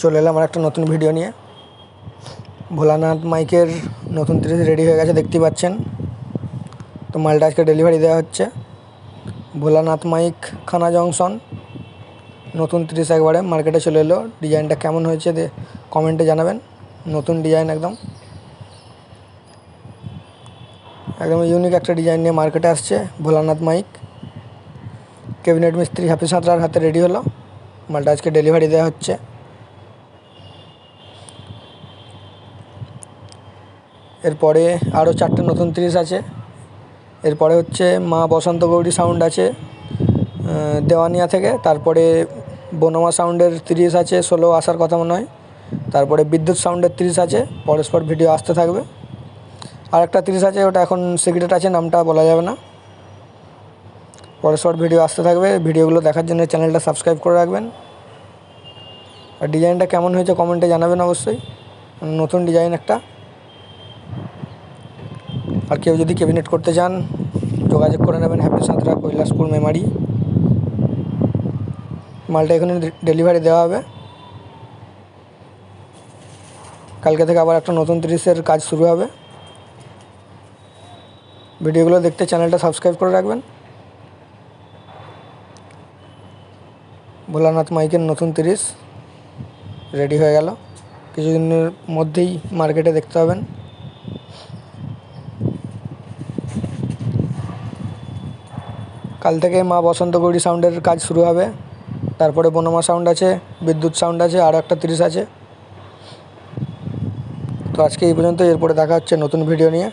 চলে এলাম আর একটা নতুন ভিডিও নিয়ে। ভোলানাথ মাইকের নতুন তিরিশ রেডি হয়ে গেছে দেখতে পাচ্ছেন। তো মালটা আজকে ডেলিভারি দেওয়া হচ্ছে। ভোলানাথ মাইক খানা জংশন। নতুন ত্রিশ একবারে মার্কেটে চলে এলো। ডিজাইনটা কেমন হয়েছে কমেন্টে জানাবেন। নতুন ডিজাইন একদম। একদম ইউনিক একটা ডিজাইন নিয়ে মার্কেটে আসছে ভোলানাথ মাইক। ক্যাবিনেট মিস্ত্রি হাফিজ সাঁতরার হাতে রেডি হলো। মালটা আজকে ডেলিভারি দেওয়া হচ্ছে। এরপরে আরও চারটে নতুন তিরিশ আছে। এরপরে হচ্ছে মা বসন্ত গৌরী সাউন্ড আছে দেওয়ানিয়া থেকে। তারপরে বনমা সাউন্ডের তিরিশ আছে, ষোলো আসার কথা মনে হয়। তারপরে বিদ্যুৎ সাউন্ডের তিরিশ আছে, পরস্পর ভিডিও আসতে থাকবে। আর একটা তিরিশ আছে, ওটা এখন সিক্রেট আছে, নামটা বলা যাবে না। পরস্পর ভিডিও আসতে থাকবে। ভিডিওগুলো দেখার জন্য চ্যানেলটা সাবস্ক্রাইব করে রাখবেন। আর ডিজাইনটা কেমন হয়েছে কমেন্টে জানাবেন অবশ্যই। নতুন ডিজাইন একটা। আর কেউ যদি ক্যাবিনেট করতে চান যোগাযোগ করে নেবেন হ্যাপি সাঁতরা কৈলাসপুর মেমারি। মালটা এখানে ডেলিভারি দেওয়া হবে। কালকে থেকে আবার একটা নতুন তিরিশের কাজ শুরু হবে। ভিডিওগুলো দেখতে চ্যানেলটা সাবস্ক্রাইব করে রাখবেন। ভোলানাথ মাইকের নতুন তিরিশ রেডি হয়ে গেল। কিছুদিনের মধ্যেই মার্কেটে দেখতে পাবেন। কাল থেকে মা বসন্ত গৌরী সাউন্ডের কাজ শুরু হবে। তারপরে বনমা সাউন্ড আছে, বিদ্যুৎ সাউন্ড আছে, আর একটা তিরিশ আছে। তো আজকে এই পর্যন্ত এরপরে দেখা হচ্ছে নতুন ভিডিও নিয়ে।